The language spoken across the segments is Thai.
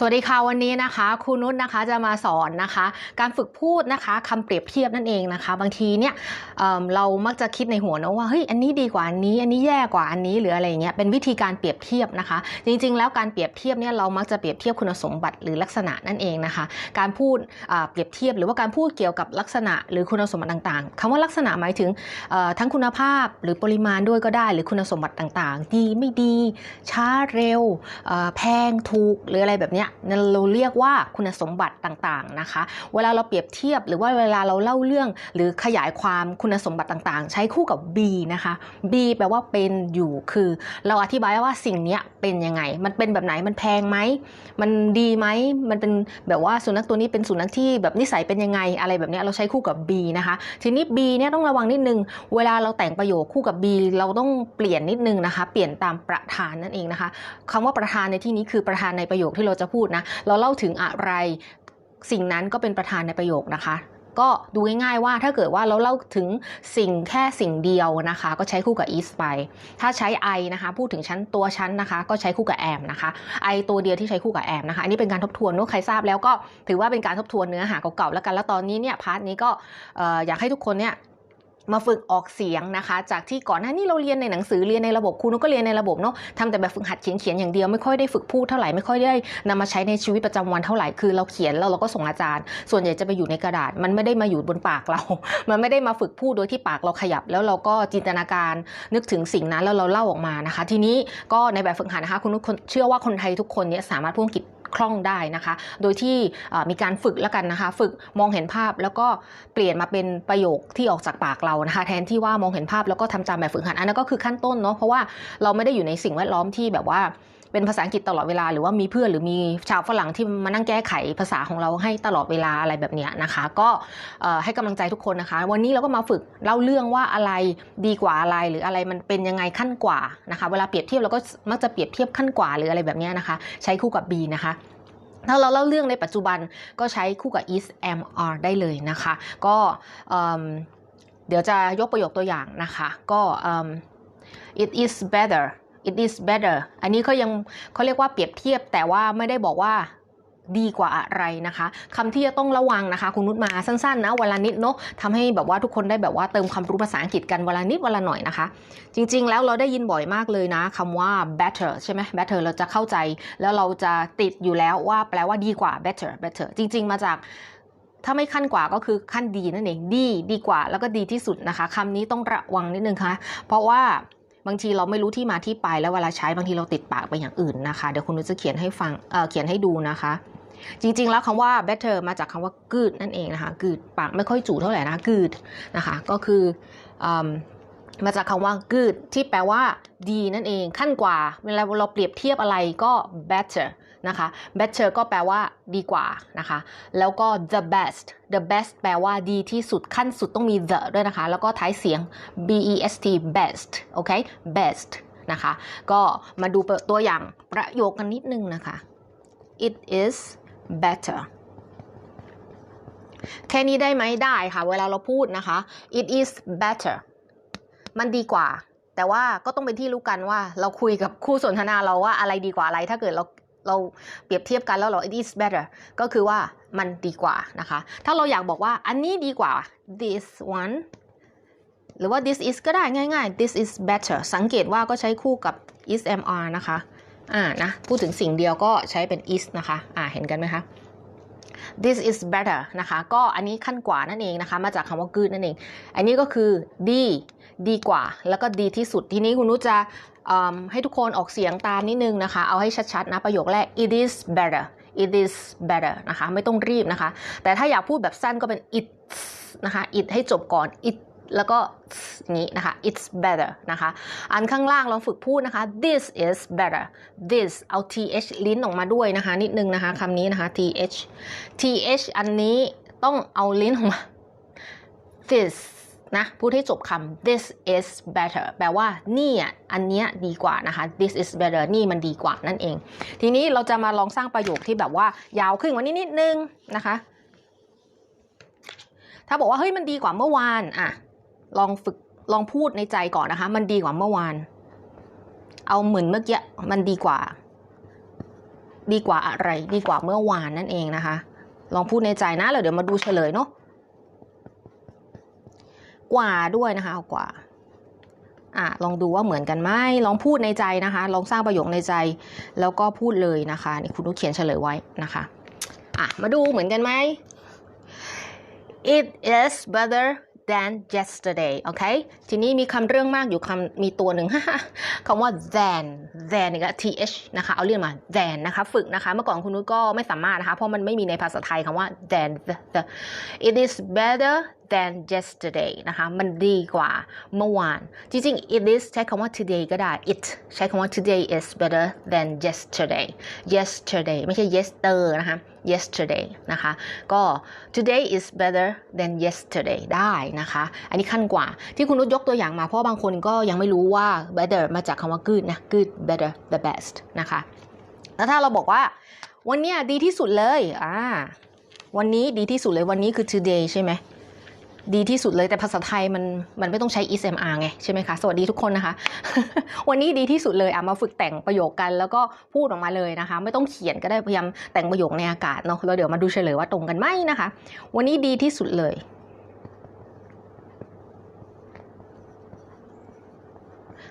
สวัสดีค่ะวันนี้นะคะครูนุชนะคะจะมาสอนนะคะ การฝึกพูดนะคะคำเปรียบเทียบนั่นเองนะคะ บางทีเนี่ยเเรามักจะคิดในหัวนะว่าเฮ้ยอันนี้ดีกว่าอันนี้ อันนี้แย่กว่าอันนี้หรืออะไรเงี้ยเป็นวิธีการเปรียบเทียบนะคะ จริง ๆ แล้วการเปรียบเทียบเนี่ยเรามักจะเปรียบเทียบคุณสมบัติหรือลักษณะนั่นเองนะคะ การพูดเปรียบเทียบหรือว่าการพูดเกี่ยวกับลักษณะหรือคุณสมบัติต่างๆคำว่าลักษณะหมายถึงทั้งคุณภาพหรือปริมาณด้วยก็ได้ หรือคุณสมบัติต่างๆ ดีไม่ดีช้าเร็วแพงถูกหรืออะไรแบบเนี้ยนั่นเราเรียกว่าคุณสมบัติต่างๆนะคะ เวลาเราเปรียบเทียบหรือว่าเวลาเราเล่าเรื่อง หรือขยายความคุณสมบัติต่างๆ ใช้คู่กับ B นะคะ B แปลว่าเป็นอยู่คือ เราอธิบายว่าสิ่งนี้เป็นยังไง มันเป็นแบบไหนมันแพงไหมมันดีไหมมันเป็นแบบว่าสุนัขตัวนี้เป็นสุนัขที่แบบนิสัยเป็นยังไงอะไรแบบนี้เราใช้คู่กับ B นะคะ ทีนี้ B เนี่ยต้องระวังนิดนึง เวลาเราแต่งประโยคคู่กับ B เราต้องเปลี่ยนนิดนึงนะคะ เปลี่ยนตามประธานนั่นเองนะคะคำว่าประธานในที่นี้คือประธานในประโยคที่เราจะพูดนะ เราเล่าถึงอะไร สิ่งนั้นก็เป็นประธานในประโยคนะคะก็ดูง่ายๆว่าถ้าเกิดว่าเราเล่าถึงสิ่งแค่สิ่งเดียวนะคะ ก็ใช้คู่กับ is ไป ถ้าใช้ I นะคะ พูดถึงชั้นตัวชั้นนะคะ ก็ใช้คู่กับ am นะคะ I ตัวเดียวที่ใช้คู่กับ am นะคะ อันนี้เป็นการทบทวนเนอะใครทราบแล้วก็ถือว่าเป็นการทบทวนเนื้อหาเก่าๆแล้วกันแล้วตอนนี้เนี่ยพาร์ทนี้ก็อยากให้ทุกคนเนี่ย มาฝึกออกเสียงนะคะ จากที่ก่อนหน้านี้เราเรียนในหนังสือเรียนในระบบครูนก็เรียนในระบบเนาะทำแต่แบบฝึกหัดเขียนเขียนอย่างเดียวไม่ค่อยได้ฝึกพูดเท่าไหร่ไม่ค่อยได้นำมาใช้ในชีวิตประจำวันเท่าไหร่คือเราเขียนแล้วเราก็ส่งอาจารย์ ส่วนใหญ่จะไปอยู่ในกระดาษ มันไม่ได้มาอยู่บนปากเรา มันไม่ได้มาฝึกพูดโดยที่ปากเราขยับ แล้วเราก็จินตนาการนึกถึงสิ่งนั้นแล้วเราเล่าออกมานะคะ ทีนี้ก็ในแบบฝึกหัดนะคะคุณนุชเชื่อว่าคนไทยทุกคนเนี่ยสามารถพูดอังกฤษ คล่องได้นะคะ โดยที่มีการฝึกแล้วกันนะคะ ฝึกมองเห็นภาพแล้วก็เปลี่ยนมาเป็นประโยคที่ออกจากปากเรานะคะ แทนที่ว่ามองเห็นภาพแล้วก็ทำตามแบบฝึกหัดอันนั้นก็คือขั้นต้นเนาะเพราะว่าเราไม่ได้อยู่ในสิ่งแวดล้อมที่แบบว่า เป็นภาษาอังกฤษตลอดเวลา หรือว่ามีเพื่อนหรือมีชาวฝรั่งที่มานั่งแก้ไขภาษาของเราให้ตลอดเวลาอะไรแบบนี้นะคะ ก็ให้กำลังใจทุกคนนะคะ วันนี้เราก็มาฝึกเล่าเรื่องว่าอะไรดีกว่าอะไร หรืออะไรมันเป็นยังไงขั้นกว่านะคะ เวลาเปรียบเทียบเราก็มักจะเปรียบเทียบขั้นกว่าหรืออะไรแบบนี้นะคะ ใช้คู่กับ B นะคะถ้าเราเล่าเรื่องในปัจจุบันก็ใช้คู่กับ is am are ได้เลยนะคะ ก็เอิ่มเดี๋ยวจะยกประโยคตัวอย่างนะคะ ก็ it is better it is better อันนี้เขายังเขาเรียกว่าเปรียบเทียบแต่ว่าไม่ได้บอกว่าดีกว่าอะไรนะคะคำที่จะต้องระวังนะคะ คุณนุชมาสั้นๆนะเวลานิดเนาะทำให้แบบว่าทุกคนได้แบบว่าเติมความรู้ภาษาอังกฤษกันเวลานิดเวลาหน่อยนะคะ จริงๆแล้วเราได้ยินบ่อยมากเลยนะคำว่า better ใช่ไหม better เราจะเข้าใจ แล้วเราจะติดอยู่แล้วว่าแปลว่าดีกว่า better better จริง ๆ มาจากถ้าไม่ขั้นกว่าก็คือขั้นดีนั่นเองดีดีกว่าแล้วก็ดีที่สุดนะคะคำนี้ต้องระวังนิดนึงค่ะเพราะว่า บางทีเราไม่รู้ที่มาที่ไปแล้วเวลาใช้บางทีเราติดปากไปอย่างอื่นนะคะ เดี๋ยวคุณนุชจะเขียนให้ฟังเเขียนให้ดูนะคะ จริงๆ แล้วคำว่า better มาจากคำว่า good นั่นเองนะคะ good ปากไม่ค่อยจู่เท่าไหร่นะ good นะคะ ก็คืออมมาจากคำว่า good ที่แปลว่าดีนั่นเองขั้นกว่า เวลาเราเปรียบเทียบอะไรก็ better นะคะ better ก็แปลว่าดีกว่านะคะ แล้วก็ the best the best แปลว่าดีที่สุดขั้นสุดต้องมี the ด้วยนะคะ แล้วก็ท้ายเสียง b e s t best โอเค best นะคะ ก็มาดูตัวอย่างประโยคกันนิดนึงนะคะ it is better แค่นี้ได้ไหมได้ค่ะ เวลาเราพูดนะคะ it is better มันดีกว่า แต่ว่าก็ต้องเป็นที่รู้กันว่าเราคุยกับคู่สนทนาเราว่าอะไรดีกว่าอะไร ถ้าเกิดเรา เราเปรียบเทียบกันแล้วเรา it is better ก็คือว่ามันดีกว่านะคะ ถ้าเราอยากบอกว่าอันนี้ดีกว่า this one หรือว่า this is ก็ได้ง่ายๆ this is better สังเกตว่าก็ใช้คู่กับ is am are นะคะ อ่านะพูดถึงสิ่งเดียวก็ใช้เป็น is นะคะ อ่าเห็นกันไหมคะ this is better นะคะ ก็อันนี้ขั้นกว่านั่นเองนะคะ มาจากคำว่า good นั่นเอง อันนี้ก็คือดี ดีกว่า แล้วก็ดีที่สุด ทีนี้คุณนุชจะ ให้ทุกคนออกเสียงตามนิดนึงนะคะ เอาให้ชัดๆนะประโยคแรก it is better it is better นะคะ ไม่ต้องรีบนะคะ แต่ถ้าอยากพูดแบบสั้นก็เป็น it นะคะ it ให้จบก่อน it แล้วก็นี้นะคะ it's better นะคะ อันข้างล่างลองฝึกพูดนะคะ this is better this เอา th ลิ้นออกมาด้วยนะคะ นิดนึงนะคะคำนี้นะคะ th th อันนี้ต้องเอาลิ้นออกมา this นะ พูดให้จบคำ this is better แปลว่านี่อะอันเนี้ยดีกว่านะคะ this is better นี่มันดีกว่านั่นเอง ทีนี้เราจะมาลองสร้างประโยคที่แบบว่ายาวขึ้นกว่านี้นิดนึงนะคะ ถ้าบอกว่าเฮ้ยมันดีกว่าเมื่อวานอะลองฝึกลองพูดในใจก่อนนะคะ มันดีกว่าเมื่อวาน เอาเหมือนเมื่อกี้มันดีกว่า ดีกว่าอะไร ดีกว่าเมื่อวานนั่นเองนะคะ ลองพูดในใจนะแล้วเดี๋ยวมาดูเฉลยเนาะ กว่าด้วยนะคะเอากว่าอะลองดูว่าเหมือนกันไหมลองพูดในใจนะคะ ลองสร้างประโยคในใจ แล้วก็พูดเลยนะคะนี่คุณนุชเขียนเฉลยไว้นะคะอะมาดูเหมือนกันไหม it is better than yesterday โอเค ทีนี้มีคำเรื่องมากอยู่คำมีตัวหนึ่งคำว่า than than นี่ก็ th นะคะ เอาเรียกมา than นะคะ ฝึกนะคะ เมื่อก่อนคุณนุชก็ไม่สามารถนะคะ เพราะมันไม่มีในภาษาไทยคำว่า than the, the it is better than yesterday นะคะ มันดีกว่าเมื่อวาน จริงๆ it is ใช้คำว่า today ก็ได้ it ใช้คำว่า today is better than yesterday yesterday ไม่ใช่ yester นะคะ yesterday นะคะ ก็ today is better than yesterday ได้นะคะ อันนี้ขั้นกว่า ที่คุณนุชยกตัวอย่างมา เพราะบางคนก็ยังไม่รู้ว่า better มาจากคำว่า good นะ good better the best นะคะ แล้วถ้าเราบอกว่า วันนี้ดีที่สุดเลย อ่า วันนี้ดีที่สุดเลย วันนี้คือ today ใช่ไหม ดีที่สุดเลยแต่ภาษาไทยมันมันไม่ต้องใช้ ismr ไงใช่ไหมคะ สวัสดีทุกคนนะคะ วันนี้ดีที่สุดเลยอะมาฝึกแต่งประโยคกัน แล้วก็พูดออกมาเลยนะคะ ไม่ต้องเขียนก็ได้พยายามแต่งประโยคในอากาศเนาะแล้วเดี๋ยวมาดูเฉลยว่าตรงกันไหมนะคะ วันนี้ดีที่สุดเลย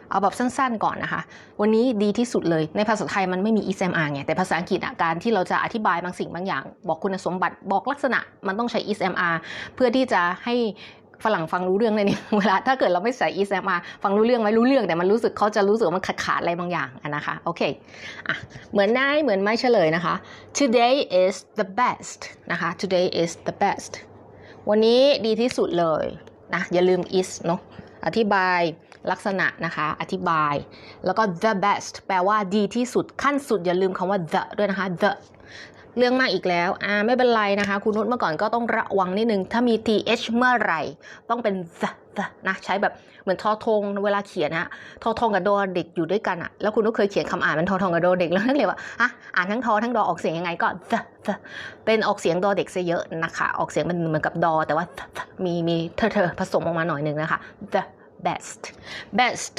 เอาแบบสั้นๆก่อนนะคะ วันนี้ดีที่สุดเลยในภาษาไทยมันไม่มี ismr ไงแต่ภาษาอังกฤษการที่เราจะอธิบายบางสิ่งบางอย่าง บอกคุณสมบัติบอกลักษณะมันต้องใช้ ismr เพื่อที่จะให้ฝรั่งฟังรู้เรื่องเลยนี่เวลาถ้าเกิดเราไม่ใส่ ismr ฟังรู้เรื่องไหมรู้เรื่องแต่มันรู้สึกเขาจะรู้สึกมันขาดขาดๆอะไรบางอย่างนะคะโอเคอะเหมือนนายเหมือนไม่เฉลยนะคะ today is the best นะคะ today is the best วันนี้ดีที่สุดเลยนะอย่าลืม is เนาะ อธิบายลักษณะนะคะ อธิบาย แล้วก็ the best แปลว่าดีที่สุดขั้นสุดอย่าลืมคำว่า the ด้วยนะคะ the เรื่องมากอีกแล้ว อ่า ไม่เป็นไรนะคะ คุณนุชเมื่อก่อนก็ต้องระวังนิดนึง ถ้ามี th เมื่อไหร่ ต้องเป็น the นะใช้แบบเหมือนทอทงเวลาเขียนนะทอทงกับดอเด็กอยู่ด้วยกันอะแล้วคุณก็เคยเขียนคำอ่านเป็นทอทงกับดอเด็กแล้วนักเรียนว่าอะอ่านทั้งทอทั้งดอออกเสียงยังไงก็ the the เป็นออกเสียงดอเด็กซะเยอะนะคะ ออกเสียงมันเหมือนกับดอ แต่ว่า th th มีมีเธอเธอผสมออกมาหน่อยนึงนะคะ the best best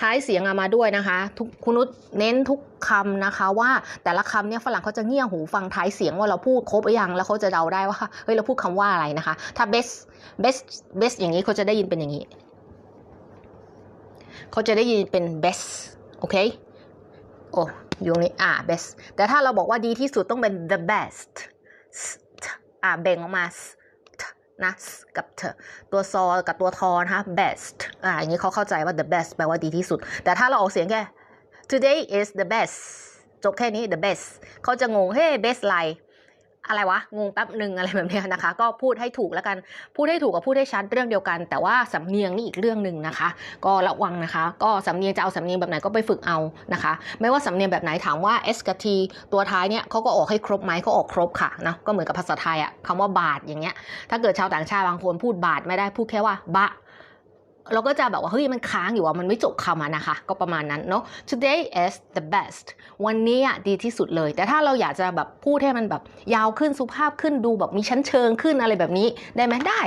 ท้ายเสียงอามาด้วยนะคะทุกคุณนุชเน้นทุกคำนะคะว่าแต่ละคำเนี่ยฝรั่งเขาจะเงี่ยหูฟังท้ายเสียงว่าเราพูดครบหรือยังแล้วเขาจะเดาได้ว่าเฮ้ยเราพูดคำว่าอะไรนะคะ ถ้า best best best อย่างนี้เขาจะได้ยินเป็นอย่างนี้เขาจะได้ยินเป็น best โอเคโอ้อยู่ตรงนี้อ่า best แต่ถ้าเราบอกว่าดีที่สุดต้องเป็น the best อ่าเบ่งออกมา นะกับเธอตัวซอกับตัวทอนะคะ best อ่าอย่างนี้เขาเข้าใจว่า the best แปลว่าดีที่สุด แต่ถ้าเราออกเสียงแค่ today is the best จบแค่นี้ the best เขาจะงง เฮ้ best อะไร อะไรวะงงแป๊บหนึ่งอะไรแบบนี้นะคะ ก็พูดให้ถูกแล้วกันพูดให้ถูกกับพูดให้ชัดเรื่องเดียวกัน แต่ว่าสำเนียงนี่อีกเรื่องหนึ่งนะคะ ก็ระวังนะคะ ก็สำเนียงจะเอาสำเนียงแบบไหนก็ไปฝึกเอานะคะ ไม่ว่าสำเนียงแบบไหนถามว่า s กับ t ตัวท้ายเนี่ยเขาก็ออกให้ครบไหมเขาออกครบค่ะนะก็เหมือนกับภาษาไทยอะคำว่าบาทอย่างเงี้ยถ้าเกิดชาวต่างชาติบางคนพูดบาทไม่ได้พูดแค่ว่าบะ เราก็จะแบบว่าเฮ้ยมันค้างอยู่ว่ามันไม่จบคำอะนะคะ ก็ประมาณนั้นเนาะ today is the best วันนี้อะดีที่สุดเลย แต่ถ้าเราอยากจะแบบพูดให้มันแบบยาวขึ้นสุภาพขึ้นดูแบบมีชั้นเชิงขึ้นอะไรแบบนี้ได้ไหมได้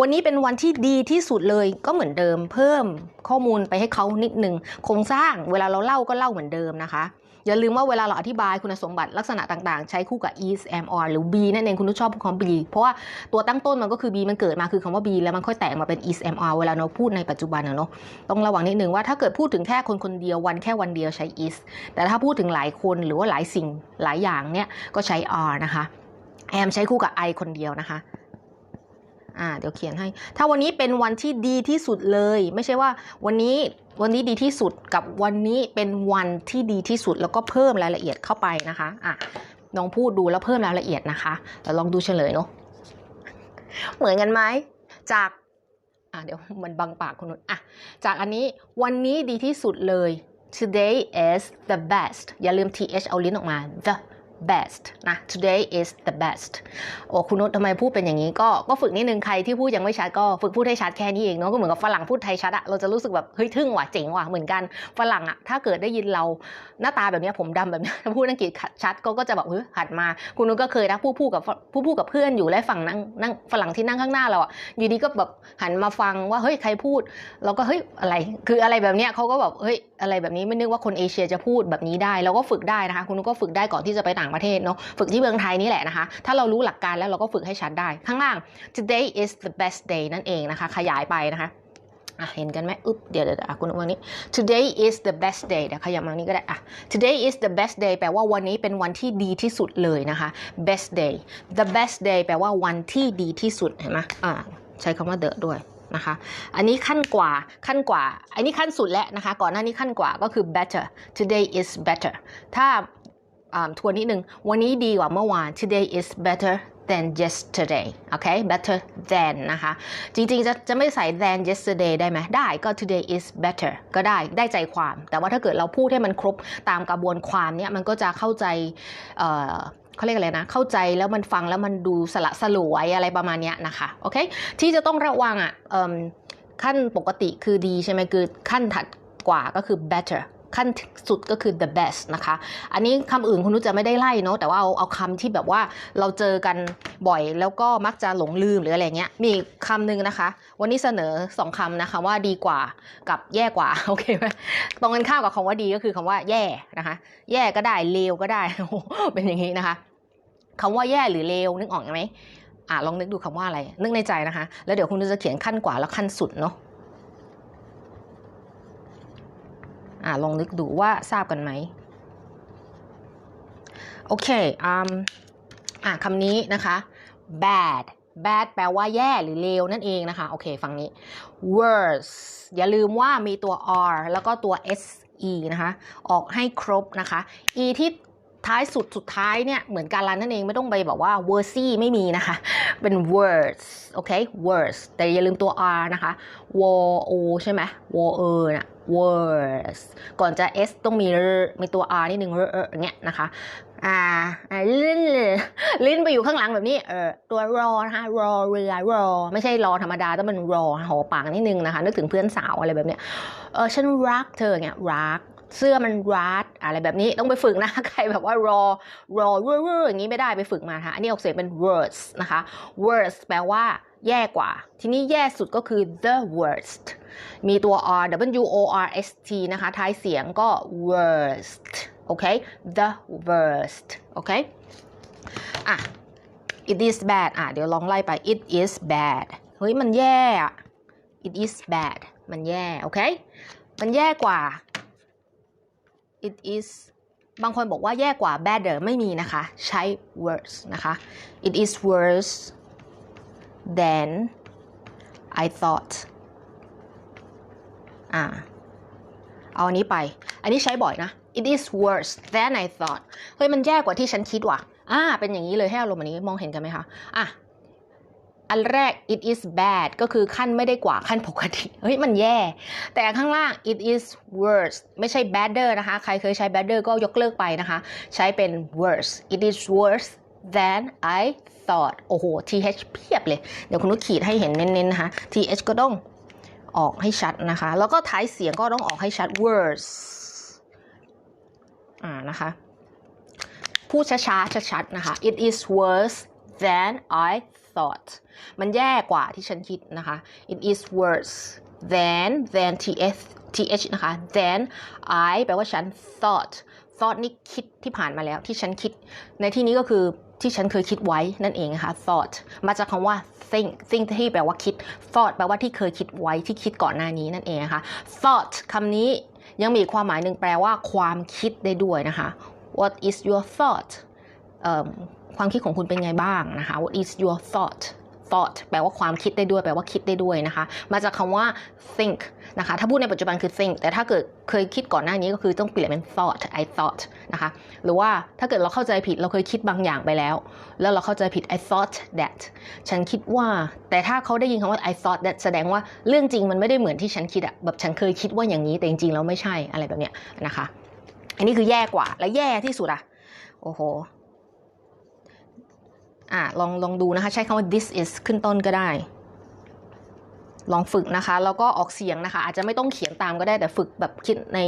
วันนี้เป็นวันที่ดีที่สุดเลยก็เหมือนเดิม เพิ่มข้อมูลไปให้เขานิดนึงโครงสร้างเวลาเราเล่าก็เล่าเหมือนเดิมนะคะ อย่าลืมว่าเวลาเราอธิบายคุณสมบัติลักษณะต่างๆ ใช้คู่กับ is am or หรือ be นั่นเองคุณนุชชอบคำ be เพราะว่าตัวตั้งต้นมันก็คือ be มันเกิดมาคือคำว่า be แล้วมันค่อยแตกมาเป็น is am or เวลาเราพูดในปัจจุบันอะเนาะต้องระวังนิดนึงว่าถ้าเกิดพูดถึงแค่คนคนเดียววันแค่วันเดียวใช้ is แต่ถ้าพูดถึงหลายคนหรือว่าหลายสิ่งหลายอย่างเนี่ยก็ใช้ are นะคะ am ใช้คู่กับ I คนเดียวนะคะ อ่าเดี๋ยวเขียนให้ ถ้าวันนี้เป็นวันที่ดีที่สุดเลย ไม่ใช่ว่าวันนี้วันนี้ดีที่สุดกับวันนี้เป็นวันที่ดีที่สุดแล้วก็เพิ่มรายละเอียดเข้าไปนะคะอะลองพูดดูแล้วเพิ่มรายละเอียดนะคะแล้วลองดูเฉลยเนาะเหมือนกันไหมจากอะเดี๋ยวมันบังปากคุณนุชอะจากอันนี้วันนี้ดีที่สุดเลย today is the best อย่าลืม th เอาลิ้นออกมา the best นะ today is the best โอ้คุณนุชทำไมพูดเป็นอย่างนี้ก็ก็ฝึกนิดนึงใครที่พูดยังไม่ชัดก็ฝึกพูดให้ชัดแค่นี้เองเนาะก็เหมือนกับฝรั่งพูดไทยชัดอะเราจะรู้สึกแบบเฮ้ยทึ่งว่ะเจ๋งว่ะเหมือนกันฝรั่งอะถ้าเกิดได้ยินเราหน้าตาแบบนี้ผมดำแบบนี้พูดอังกฤษชัดก็ก็จะแบบเฮ้ยหัดมา คุณนุชก็เคยนะพูดพูดกับพูดพูดกับเพื่อนอยู่และฝั่งนั่งนั่งฝรั่งที่นั่งข้างหน้าเราอะอยู่ดีก็แบบหันมาฟังว่าเฮ้ยใครพูดเราก็เฮ้ยอะไรคืออะไรแบบเนี้ยเขาก็แบบเฮ้ยอะไรแบบนี้ไม่นึกว่าคนเอเชียจะพูดแบบนี้ได้เราก็ฝึกได้นะคะคุณนุชก็ฝึกได้ก่อนที่จะไปต่างประเทศเนาะฝึกที่เมืองไทยนี่แหละนะคะ ถ้าเรารู้หลักการแล้วเราก็ฝึกให้ชัดได้ ข้างล่าง today is the best day นั่นเองนะคะ ขยายไปนะคะอะเห็นกันไหมอึ๊บเดี๋ยวเดี๋ยวเดี๋ยวอะคุณนุชวางนี้ today is the best day เดี๋ยวขยับมานี้ก็ได้อะ today is the best day แปลว่าวันนี้เป็นวันที่ดีที่สุดเลยนะคะ best day the best day แปลว่าวันที่ดีที่สุดเห็นไหมอ่าใช้คำว่า the ด้วยนะคะ อันนี้ขั้นกว่าขั้นกว่า อันนี้ขั้นสุดแล้วนะคะ ก่อนหน้านี้ขั้นกว่าก็คือ better today is better ถ้า ทวนนิดนึง วันนี้ดีกว่าเมื่อวาน today is better than yesterday โอเค better than นะคะ จริงๆ จะจะไม่ใส่ than yesterday ได้ไหม ได้ก็ today is better ก็ได้ ได้ใจความ แต่ว่าถ้าเกิดเราพูดให้มันครบตามกระบวนความเนี่ย มันก็จะเข้าใจเอ่อเขาเรียกอะไรนะ เข้าใจแล้วมันฟังแล้วมันดูสละสลวยอะไรประมาณนี้นะคะ โอเค ที่จะต้องระวังอะเอิ่มขั้นปกติคือดีใช่ไหมคือขั้นถัดกว่าก็คือ better ขั้นสุดก็คือ the best นะคะ อันนี้คำอื่นคุณนุชจะไม่ได้ไล่เนาะแต่ว่าเอาเอาคำที่แบบว่าเราเจอกันบ่อยแล้วก็มักจะหลงลืมหรืออะไรเงี้ย มีคำหนึ่งนะคะ วันนี้เสนอสองคำนะคะว่าดีกว่ากับแย่กว่าโอเคไหมตรงกันข้ามกับคำว่าดีก็คือคำว่าแย่นะคะ แย่ก็ได้เลวก็ได้เป็นอย่างนี้นะคะคำว่าแย่หรือเลวนึกออกไหมอะลองนึกดูคำว่าอะไร นึกในใจนะคะ แล้วเดี๋ยวคุณนุจะเขียนขั้นกว่าแล้วขั้นสุดเนาะ อ่าลองนึกดูว่าทราบกันไหมโอเคอืมอ่าคำนี้นะคะ bad bad แปลว่าแย่หรือเลวนั่นเองนะคะ โอเค ฟังนี้ worse อย่าลืมว่ามีตัว r แล้วก็ตัว se นะคะ ออกให้ครบนะคะ e ที่ท้ายสุดสุดท้ายเนี่ยเหมือนการันนั่นเองไม่ต้องไปบอกว่า worse ไม่มีนะคะ เป็น words โอเค words แต่อย่าลืมตัว r นะคะ w o ใช่ไหม w o น่ะ words ก่อนจะ s ต้องมีมีตัว r นิดนึง r อย่างเงี้ยนะคะ อ่าลิ้นเลยลิ้นไปอยู่ข้างหลังแบบนี้ เออตัวรอนะคะรอเรือรอ ไม่ใช่รอธรรมดาต้องเป็นรอหอปากนิดนึงนะคะ นึกถึงเพื่อนสาวอะไรแบบเนี้ย เออฉันรักเธอเงี้ยรักเสื้อมันรัดอะไรแบบนี้ต้องไปฝึกนะ ใครแบบว่ารอรอเรื่ออย่างนี้ไม่ได้ไปฝึกมาค่ะอันนี้ออกเสียงเป็น words นะคะ words แปลว่าแย่กว่า ทีนี้แย่สุดก็คือ the worst มีตัว r w o r s t นะคะ ท้ายเสียงก็ worst โอเค the worst โอเค อะ it is bad อะ เดี๋ยวลองไล่ไป it is bad เฮ้ย มันแย่ it is bad มันแย่ โอเค มันแย่กว่า it is บางคนบอกว่าแย่กว่า better ไม่มีนะคะ ใช้ worse นะคะ it is worse than I thought อ่า เอาอันนี้ไป อันนี้ใช้บ่อยนะ it is worse than I thought เฮ้ยมันแย่กว่าที่ฉันคิดว่ะ อ่า เป็นอย่างนี้เลยให้อารมณ์อันนี้มองเห็นกันไหมคะ อะ อันแรก it is bad ก็คือขั้นไม่ได้กว่าขั้นปกติ เฮ้ยมันแย่ แต่ข้างล่าง it is worse ไม่ใช่ better นะคะ ใครเคยใช้ better ก็ยกเลิกไปนะคะ ใช้เป็น worse it is worse than I thought โอ้โห th เพียบเลย เดี๋ยวคุณนุชขีดให้เห็นเน้นๆนะคะ th ก็ต้อง ออกให้ชัดนะคะ แล้วก็ท้ายเสียงก็ต้องออกให้ชัด words อ่านะคะ พูดช้าๆชัดๆนะคะ it is worse than I thought มันแย่กว่าที่ฉันคิดนะคะ it is worse than than th th นะคะ than I แปลว่าฉัน thought thought นี่คิดที่ผ่านมาแล้วที่ฉันคิด ในที่นี้ก็คือ ที่ฉันเคยคิดไว้นั่นเองนะคะ thought มาจากคำว่า think think ที่แปลว่าคิด thought แปลว่าที่เคยคิดไว้ที่คิดก่อนหน้านี้นั่นเองนะคะ thought คำนี้ยังมีความหมายหนึ่งแปลว่าความคิดได้ด้วยนะคะ what is your thought ความคิดของคุณเป็นไงบ้างนะคะ what is your thought thought แปลว่าความคิดได้ด้วยแปลว่าคิดได้ด้วยนะคะ มาจากคำว่า think นะคะ ถ้าพูดในปัจจุบันคือ think แต่ถ้าเกิดเคยคิดก่อนหน้านี้ก็คือต้องเปลี่ยนเป็น thought I thought นะคะ หรือว่าถ้าเกิดเราเข้าใจผิดเราเคยคิดบางอย่างไปแล้ว แล้วเราเข้าใจผิด I thought that ฉันคิดว่า แต่ถ้าเขาได้ยินคำว่า I thought that แสดงว่าเรื่องจริงมันไม่ได้เหมือนที่ฉันคิดอะแบบฉันเคยคิดว่าอย่างนี้แต่จริงๆแล้วไม่ใช่อะไรแบบเนี้ยนะคะ อันนี้คือแย่กว่า และแย่ที่สุดอะโอ้โห อะลองลองดูนะคะ ใช้คำว่า this is ขึ้นต้นก็ได้ ลองฝึกนะคะ แล้วก็ออกเสียงนะคะ อาจจะไม่ต้องเขียนตามก็ได้แต่ฝึกแบบคิดใน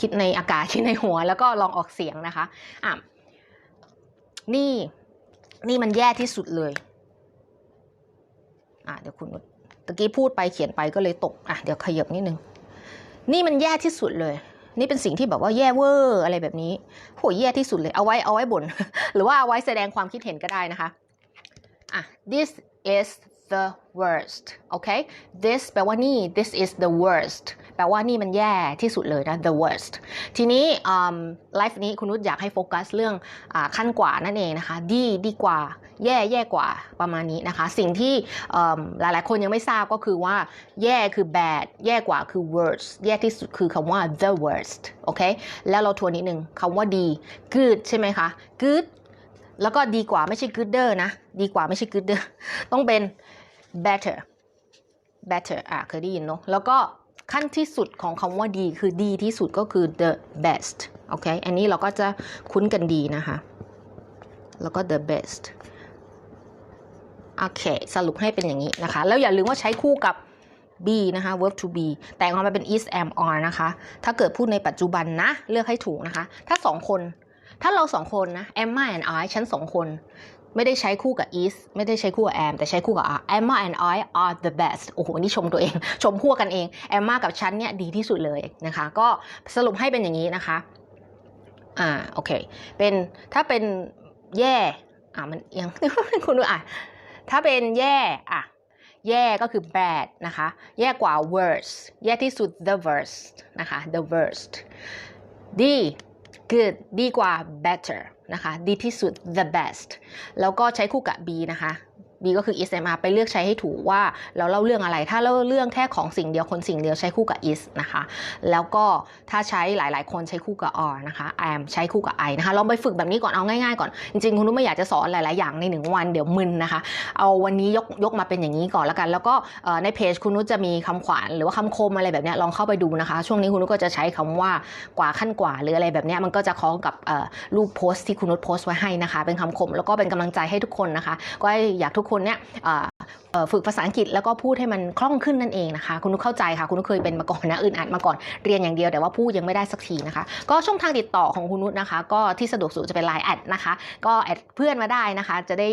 คิดในอากาศคิดในหัว แล้วก็ลองออกเสียงนะคะอะนี่นี่มันแย่ที่สุดเลยอะเดี๋ยวคุณตะกี้พูดไปเขียนไปก็เลยตกอะเดี๋ยวขยับนิดนึง นี่มันแย่ที่สุดเลย นี่เป็นสิ่งที่แบบว่าแย่เวอร์อะไรแบบนี้โหแย่ที่สุดเลยเอาไว้เอาไว้บ่นหรือว่าเอาไว้แสดงความคิดเห็นก็ได้นะคะอะ this is the worst โอเค this แปลว่านี่ this is the worst แปลว่านี่มันแย่ที่สุดเลยนะ the worst ทีนี้ไลฟ์นี้คุณนุชอยากให้โฟกัสเรื่องอขั้นกว่านั่นเองนะคะ ดีดีกว่า แย่แย่กว่าประมาณนี้นะคะ สิ่งที่หลายๆ คนยังไม่ทราบก็คือว่า แย่คือ bad แย่กว่าคือ worst แย่ที่สุดคือคำว่า the worst โอเค แล้วเราทวนนิดนึงคำว่าดี good ใช่ไหมคะ good แล้วก็ดีกว่าไม่ใช่ gooder นะ ดีกว่าไม่ใช่ gooder ต้องเป็น better better อะเคยได้ยินเนาะแล้วก็ขั้นที่สุดของคำว่าดีคือดีที่สุดก็คือ the best โอเค อันนี้เราก็จะคุ้นกันดีนะคะ แล้วก็ the best โอเค สรุปให้เป็นอย่างนี้นะคะ แล้วอย่าลืมว่าใช้คู่กับ be นะคะ verb to be แต่งออกมาเป็น is am are นะคะ ถ้าเกิดพูดในปัจจุบันนะ เลือกให้ถูกนะคะ ถ้าสองคน ถ้าเราสองคนนะ Emma and I ฉันสองคน ไม่ได้ใช้คู่กับ is ไม่ได้ใช้คู่กับ am แต่ใช้คู่กับ are Emma and I are the best โอ้โห นี่ชมตัวเอง ชมพวกกันเอง Emma กับฉันเนี่ยดีที่สุดเลยนะคะ ก็สรุปให้เป็นอย่างนี้นะคะ อ่า โอเค เป็นถ้าเป็นแย่อ่ามันเอียังคุณดูอะ ถ้าเป็นแย่อะแย่ก็คือ bad นะคะ แย่กว่า worst แย่ที่สุด the worst นะคะ the worst ดี good ดีกว่า better นะคะ ดีที่สุด the best แล้วก็ใช้คู่กับ be นะคะ B ก็คือ is am are ไปเลือกใช้ให้ถูกว่าเราเล่าเรื่องอะไร ถ้าเล่าเรื่องแค่ของสิ่งเดียวคนสิ่งเดียวใช้คู่กับ is นะคะ แล้วก็ถ้าใช้หลาย ๆ คนใช้คู่กับ are นะคะ am ใช้คู่กับ I นะคะลองไปฝึกแบบนี้ก่อนเอาง่าย ๆ ก่อน จริง ๆ คุณนุ้ไม่อยากจะสอนหลาย ๆ อย่างในหนึ่งวันเดี๋ยวมึนนะคะ เอาวันนี้ยกยกมาเป็นอย่างนี้ก่อนแล้วกัน แล้วก็ในเพจคุณนุชจะมีคำขวัญหรือว่าคำคมอะไรแบบนี้ลองเข้าไปดูนะคะ ช่วงนี้คุณนุชก็จะใช้คำว่ากว่าขั้นกว่าหรืออะไรแบบนี้มันก็จะคล้องกับรูปโพสต์ที่คุณนุชโพสต์ไว้ให้นะคะ เป็นคำคมแล้วก็เป็นกำลังใจให้ทุกคนนะคะ ก็อยากทุกคนเนี่ย ฝึกภาษาอังกฤษแล้วก็พูดให้มันคล่องขึ้นนั่นเองนะคะ คุณนุชเข้าใจค่ะ คุณนุชเคยเป็นมาก่อนนะอื่นอัดมาก่อนเรียนอย่างเดียวแต่ว่าพูดยังไม่ได้สักทีนะคะ ก็ช่องทางติดต่อของคุณนุชนะคะ ก็ที่สะดวกสุดจะเป็น Line แอดนะคะ ก็แอดเพื่อนมาได้นะคะ จะได้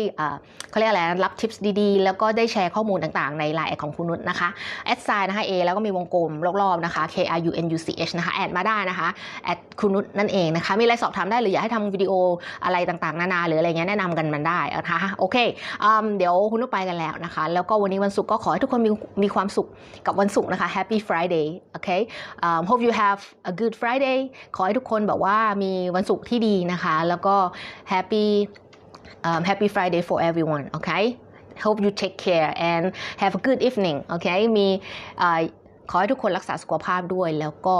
เขาเรียกอะไรรับทิปส์ดีๆ แล้วก็ได้แชร์ข้อมูลต่างๆใน Line แอดของคุณนุชนะคะแอดไซน์นะคะ A แล้วก็มีวงกลมรอบๆนะคะ K R U N U C H นะคะแอดมาได้นะคะแอดคุณนุชนั่นเองนะคะมีอะไรสอบถามได้หรืออยากให้ทำวิดีโออะไรต่างๆ นานาหรืออะไรเงี้ยแนะนำกันมันได้นะคะโอเคเดี๋ยวคุณนุชไปกันแล้วนะคะแล้วก็วันนี้วันศุกร์ก็ขอให้ทุกคนมีมีความสุขกับวันศุกร์นะคะ Happy Friday โอเค um, hope you have a good Friday ขอให้ทุกคนแบบว่ามีวันศุกร์ที่ดีนะคะ แล้วก็ happy um, happy Friday for everyone okay hope you take care and have a good evening okay มีขอให้ทุกคนรักษาสุขภาพด้วยแล้วก็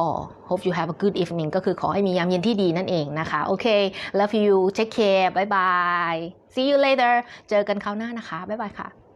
hope you have a good evening ก็คือขอให้มียามเย็นที่ดีนั่นเองนะคะ โอเค love you take care bye bye see you later เจอกันคราวหน้านะคะบ๊ายบายค่ะ